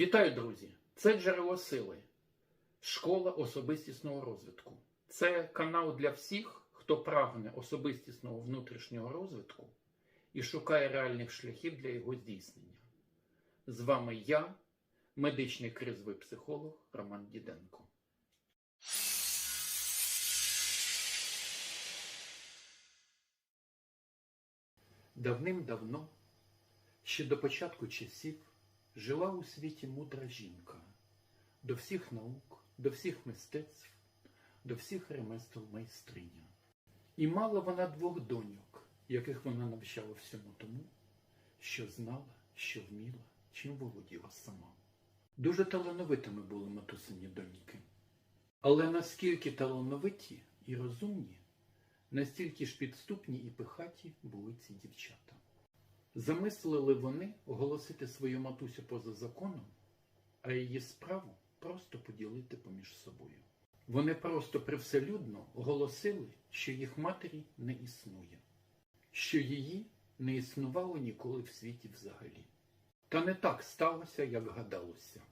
Вітаю, друзі! Це джерело сили, школа особистісного розвитку. Це канал для всіх, хто прагне особистісного внутрішнього розвитку і шукає реальних шляхів для його здійснення. З вами я, медичний кризовий психолог Роман Діденко. Давним-давно, ще до початку часів, жила у світі мудра жінка, до всіх наук, до всіх мистецтв, до всіх ремесел майстриня. І мала вона двох доньок, яких вона навчала всьому тому, що знала, що вміла, чим володіла сама. Дуже талановитими були матусині доньки. Але наскільки талановиті і розумні, настільки ж підступні і пихаті були ці дівчата. Замислили вони оголосити свою матусю поза законом, а її справу просто поділити поміж собою. Вони просто привселюдно оголосили, що їх матері не існує, що її не існувало ніколи в світі взагалі. Та не так сталося, як гадалося.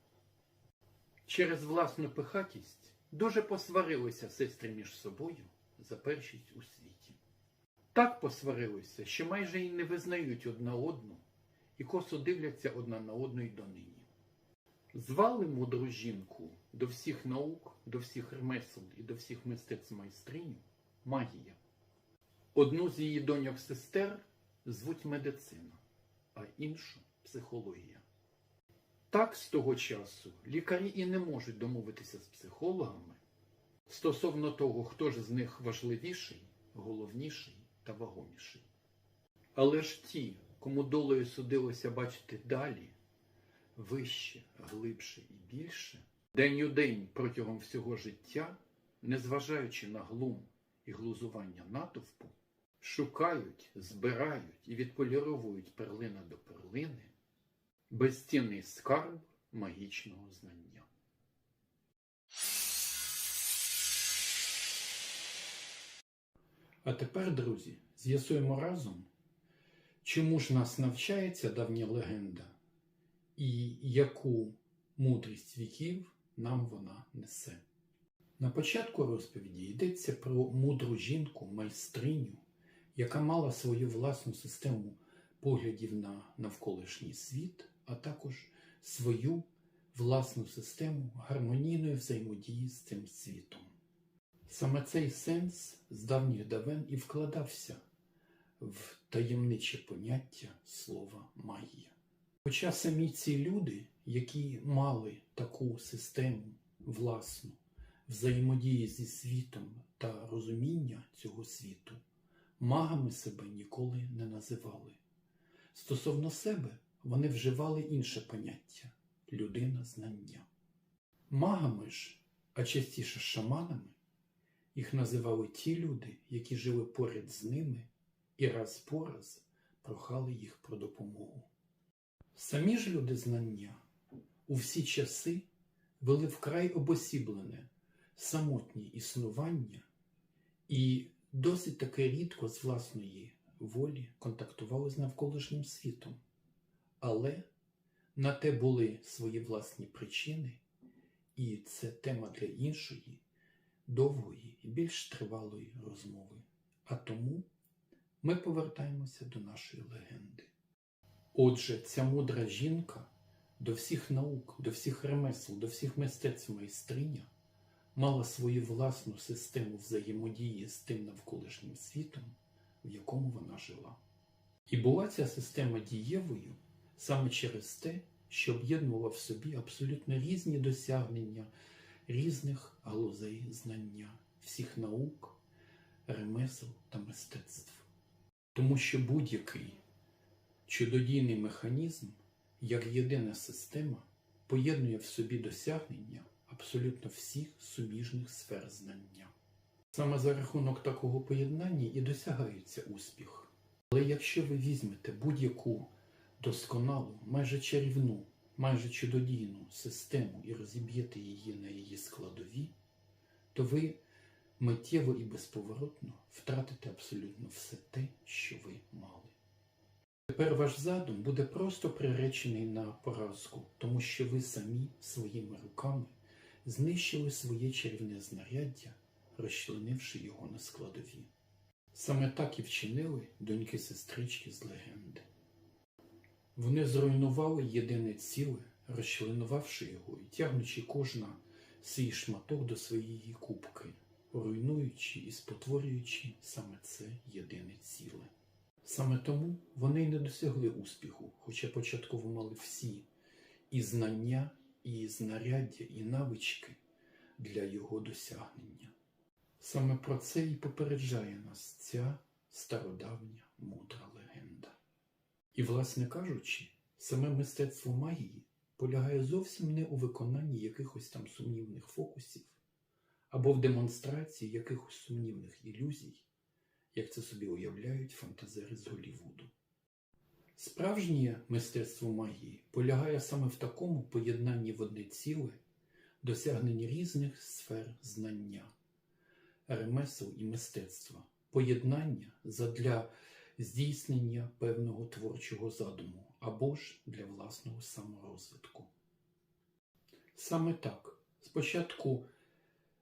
Через власну пихатість дуже посварилися сестри між собою за першість у світі. Так посварилися, що майже й не визнають одна одну і косо дивляться одна на одну й донині. Звали мудру жінку до всіх наук, до всіх ремесел і до всіх мистецтв майстриню магія. Одну з її доньок сестер звуть медицина, а іншу психологія. Так з того часу лікарі і не можуть домовитися з психологами стосовно того, хто ж з них важливіший, головніший та вагоміший. Але ж ті, кому долею судилося бачити далі, вище, глибше і більше, день у день протягом всього життя, незважаючи на глум і глузування натовпу, шукають, збирають і відполіровують перлина до перлини безцінний скарб магічного знання. А тепер, друзі, з'ясуємо разом, чому ж нас навчає ця давня легенда і яку мудрість віків нам вона несе. На початку розповіді йдеться про мудру жінку, майстриню, яка мала свою власну систему поглядів на навколишній світ, а також свою власну систему гармонійної взаємодії з цим світом. Саме цей сенс з давніх давен і вкладався в таємниче поняття слова магія. Хоча самі ці люди, які мали таку систему власну взаємодії зі світом та розуміння цього світу, магами себе ніколи не називали. Стосовно себе вони вживали інше поняття людина знання. Магами ж, а частіше шаманами, їх називали ті люди, які жили поряд з ними і раз по раз прохали їх про допомогу. Самі ж люди знання у всі часи вели вкрай обосіблене, самотнє існування і досить таки рідко з власної волі контактували з навколишнім світом. Але на те були свої власні причини, і це тема для іншої, довгої і більш тривалої розмови. А тому ми повертаємося до нашої легенди. Отже, ця мудра жінка до всіх наук, до всіх ремесел, до всіх мистецтв майстриня мала свою власну систему взаємодії з тим навколишнім світом, в якому вона жила. І була ця система дієвою саме через те, що об'єднувала в собі абсолютно різні досягнення різних галузей знання, всіх наук, ремесел та мистецтв. Тому що будь-який чудодійний механізм, як єдина система, поєднує в собі досягнення абсолютно всіх суміжних сфер знання. Саме за рахунок такого поєднання і досягається успіх. Але якщо ви візьмете будь-яку досконалу, майже чарівну, майже чудодійну систему і розіб'єте її на її складові, то ви миттєво і безповоротно втратите абсолютно все те, що ви мали. Тепер ваш задум буде просто приречений на поразку, тому що ви самі своїми руками знищили своє чарівне знаряддя, розчленивши його на складові. Саме так і вчинили доньки-сестрички з легенди. Вони зруйнували єдине ціле, розчленувавши його і тягнучи кожна свій шматок до своєї кубки, руйнуючи і спотворюючи саме це єдине ціле. Саме тому вони й не досягли успіху, хоча початково мали всі і знання, і знаряддя, і навички для його досягнення. Саме про це і попереджає нас ця стародавня мудра легенда. І, власне кажучи, саме мистецтво магії полягає зовсім не у виконанні якихось там сумнівних фокусів або в демонстрації якихось сумнівних ілюзій, як це собі уявляють фантазери з Голлівуду. Справжнє мистецтво магії полягає саме в такому поєднанні в одне ціле, досягненні різних сфер знання, ремесел і мистецтва, поєднання задля здійснення певного творчого задуму або ж для власного саморозвитку. Саме так, спочатку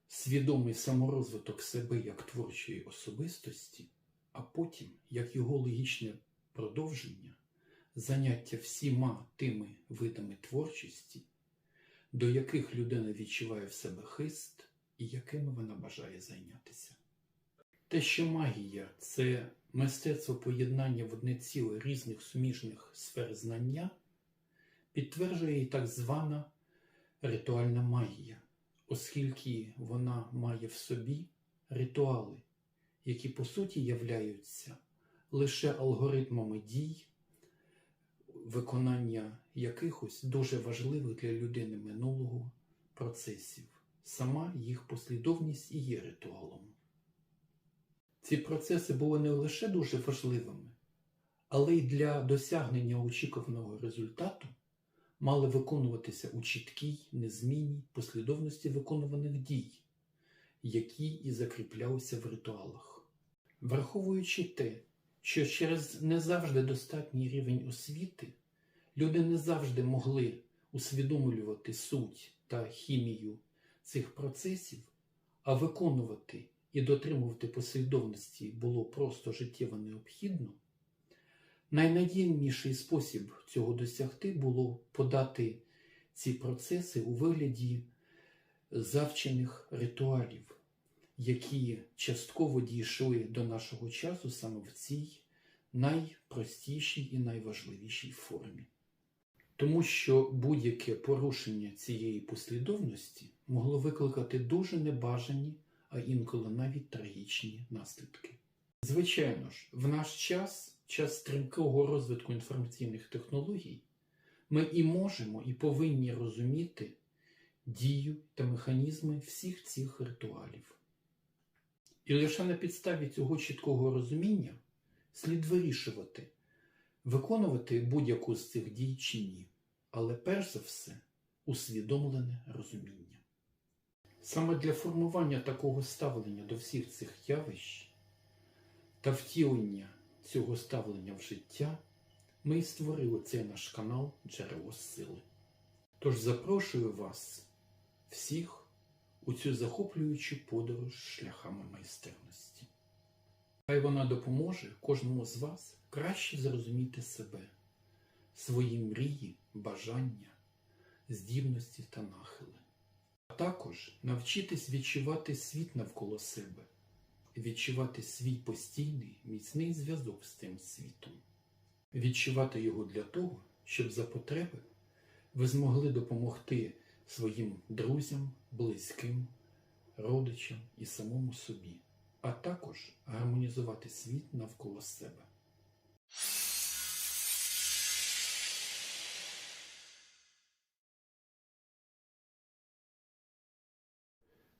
свідомий саморозвиток себе як творчої особистості, а потім як його логічне продовження, заняття всіма тими видами творчості, до яких людина відчуває в себе хист і якими вона бажає зайнятися. Те, що магія це мистецтво поєднання в одне ціле різних суміжних сфер знання, підтверджує і так звана ритуальна магія, оскільки вона має в собі ритуали, які по суті являються лише алгоритмами дій, виконання якихось дуже важливих для людини минулого процесів. Сама їх послідовність і є ритуалом. Ці процеси були не лише дуже важливими, але й для досягнення очікуваного результату мали виконуватися у чіткій, незмінній послідовності виконуваних дій, які і закріплялися в ритуалах. Враховуючи те, що через не завжди достатній рівень освіти люди не завжди могли усвідомлювати суть та хімію цих процесів, а виконувати і дотримувати послідовності було просто життєво необхідно, найнадійніший спосіб цього досягти було подати ці процеси у вигляді завчених ритуалів, які частково дійшли до нашого часу саме в цій найпростішій і найважливішій формі. Тому що будь-яке порушення цієї послідовності могло викликати дуже небажані, а інколи навіть трагічні наслідки. Звичайно ж, в наш час, час стрімкого розвитку інформаційних технологій, ми і можемо, і повинні розуміти дію та механізми всіх цих ритуалів. І лише на підставі цього чіткого розуміння слід вирішувати, виконувати будь-яку з цих дій чи ні, але перш за все усвідомлене розуміння. Саме для формування такого ставлення до всіх цих явищ та втілення цього ставлення в життя ми і створили цей наш канал Джерело Сили. Тож запрошую вас всіх у цю захоплюючу подорож шляхами майстерності. Хай вона допоможе кожному з вас краще зрозуміти себе, свої мрії, бажання, здібності та нахили. А також навчитись відчувати світ навколо себе, відчувати свій постійний міцний зв'язок з цим світом, відчувати його для того, щоб за потреби ви змогли допомогти своїм друзям, близьким, родичам і самому собі, а також гармонізувати світ навколо себе.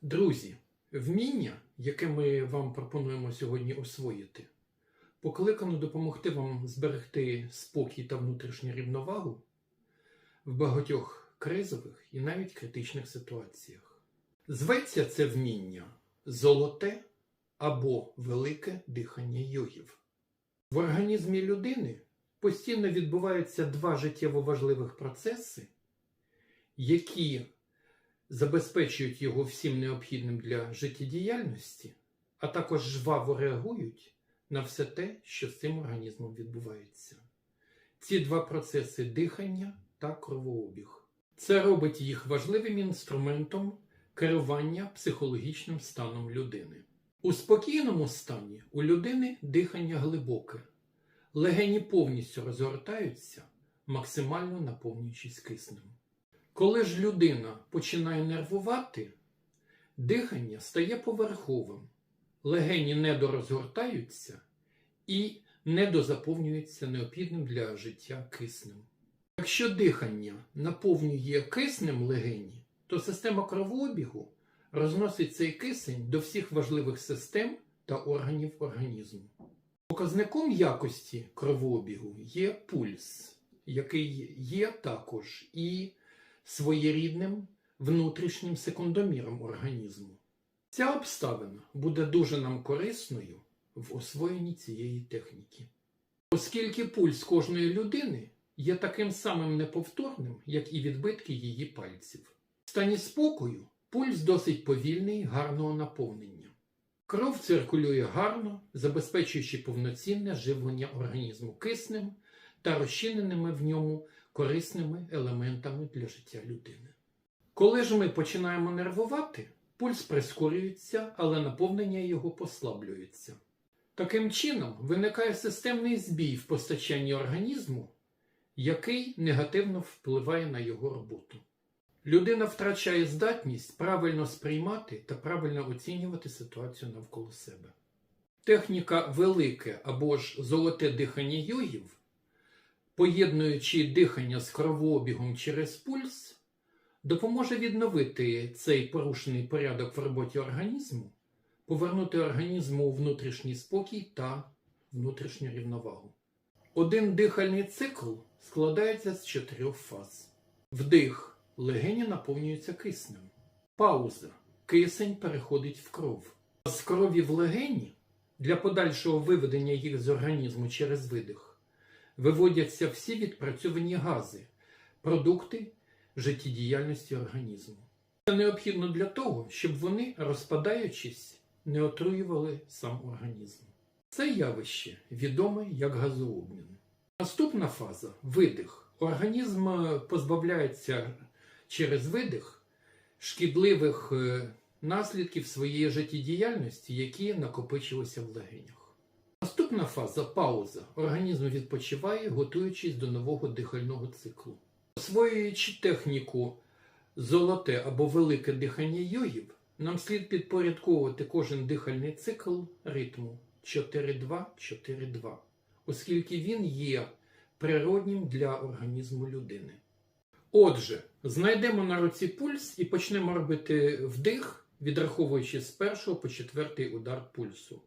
Друзі, вміння, яке ми вам пропонуємо сьогодні освоїти, покликано допомогти вам зберегти спокій та внутрішню рівновагу в багатьох кризових і навіть критичних ситуаціях. Зветься це вміння золоте або велике дихання йогів. В організмі людини постійно відбуваються два життєво важливих процеси, які забезпечують його всім необхідним для життєдіяльності, а також жваво реагують на все те, що з цим організмом відбувається. Ці два процеси дихання та кровообіг. Це робить їх важливим інструментом керування психологічним станом людини. У спокійному стані у людини дихання глибоке, легені повністю розгортаються, максимально наповнюючись киснем. Коли ж людина починає нервувати, дихання стає поверховим, легені недорозгортаються і недозаповнюються необхідним для життя киснем. Якщо дихання наповнює киснем легені, то система кровообігу розносить цей кисень до всіх важливих систем та органів організму. Показником якості кровообігу є пульс, який є також і своєрідним внутрішнім секундоміром організму. Ця обставина буде дуже нам корисною в освоєнні цієї техніки. Оскільки пульс кожної людини є таким самим неповторним, як і відбитки її пальців. В стані спокою пульс досить повільний, гарного наповнення. Кров циркулює гарно, забезпечуючи повноцінне живлення організму киснем та розчиненими в ньому корисними елементами для життя людини. Коли ж ми починаємо нервувати, пульс прискорюється, але наповнення його послаблюється. Таким чином виникає системний збій в постачанні організму, який негативно впливає на його роботу. Людина втрачає здатність правильно сприймати та правильно оцінювати ситуацію навколо себе. Техніка велике або ж золоте дихання йогів, поєднуючи дихання з кровообігом через пульс, допоможе відновити цей порушений порядок в роботі організму, повернути організму внутрішній спокій та внутрішню рівновагу. Один дихальний цикл складається з чотирьох фаз. Вдих легені наповнюються киснем. Пауза. Кисень переходить в кров. З крові в легені для подальшого виведення їх з організму через видих виводяться всі відпрацьовані гази, продукти життєдіяльності організму. Це необхідно для того, щоб вони, розпадаючись, не отруювали сам організм. Це явище відоме як газообмін. Наступна фаза видих. Організм е, позбавляється через видих шкідливих е, наслідків своєї життєдіяльності, які накопичилися в легенях. Наступна фаза пауза. Організм відпочиває, готуючись до нового дихального циклу. Освоюючи техніку золоте або велике дихання йогів, нам слід підпорядковувати кожен дихальний цикл ритму 4-2-4-2, оскільки він є природнім для організму людини. Отже, знайдемо на руці пульс і почнемо робити вдих, відраховуючи з першого по четвертий удар пульсу.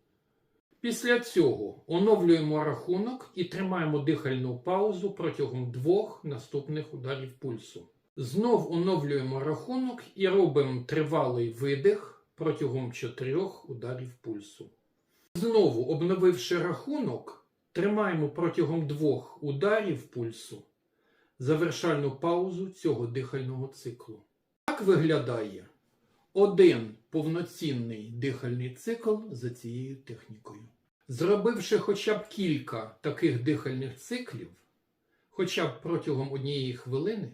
Після цього оновлюємо рахунок і тримаємо дихальну паузу протягом двох наступних ударів пульсу. Знов оновлюємо рахунок і робимо тривалий видих протягом чотирьох ударів пульсу. Знову, обновивши рахунок, тримаємо протягом двох ударів пульсу завершальну паузу цього дихального циклу. Так виглядає один повноцінний дихальний цикл за цією технікою. Зробивши хоча б кілька таких дихальних циклів, хоча б протягом однієї хвилини,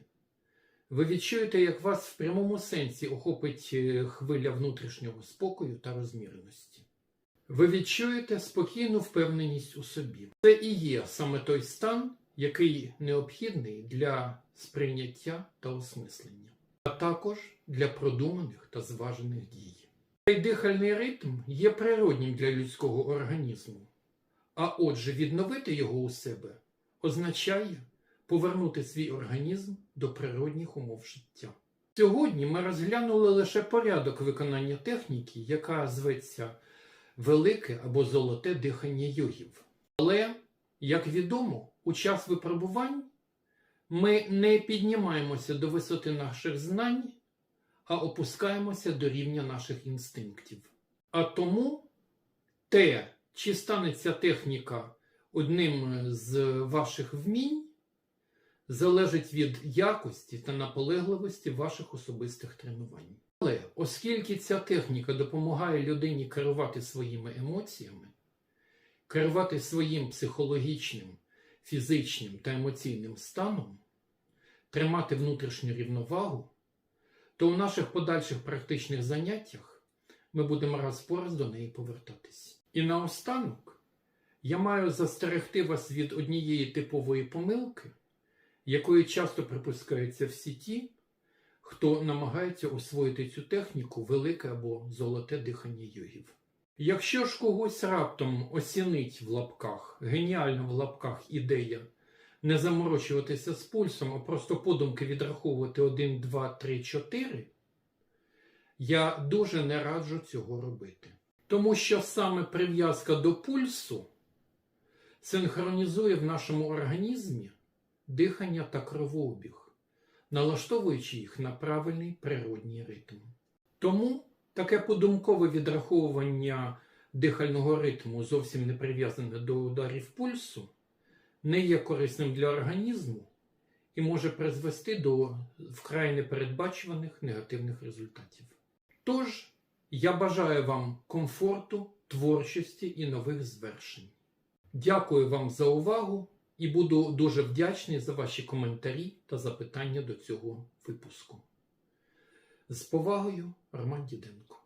ви відчуєте, як вас в прямому сенсі охопить е, хвиля внутрішнього спокою та розміреності. Ви відчуєте спокійну впевненість у собі. Це і є саме той стан, який необхідний для сприйняття та осмислення, а також для продуманих та зважених дій. Цей дихальний ритм є природнім для людського організму, а отже, відновити його у себе означає повернути свій організм до природних умов життя. Сьогодні ми розглянули лише порядок виконання техніки, яка зветься велике або золоте дихання йогів. Але, як відомо, у час випробувань ми не піднімаємося до висоти наших знань, а опускаємося до рівня наших інстинктів. А тому те, чи стане ця техніка одним з ваших вмінь залежить від якості та наполегливості ваших особистих тренувань. Але оскільки ця техніка допомагає людині керувати своїми емоціями, керувати своїм психологічним, фізичним та емоційним станом, тримати внутрішню рівновагу, то у наших подальших практичних заняттях ми будемо раз по раз до неї повертатись. І наостанок я маю застерегти вас від однієї типової помилки, якої часто припускаються всі ті, хто намагається освоїти цю техніку велике або золоте дихання йогів. Якщо ж когось раптом осінить в лапках, геніальна в лапках ідея не заморочуватися з пульсом, а просто подумки відраховувати 1, 2, 3, 4, я дуже не раджу цього робити. Тому що саме прив'язка до пульсу синхронізує в нашому організмі дихання та кровообіг, налаштовуючи їх на правильний природній ритм. Тому таке подумкове відраховування дихального ритму, зовсім не прив'язане до ударів пульсу, не є корисним для організму і може призвести до вкрай непередбачуваних негативних результатів. Тож, я бажаю вам комфорту, творчості і нових звершень. Дякую вам за увагу і буду дуже вдячний за ваші коментарі та запитання до цього випуску. З повагою, Роман Діденко.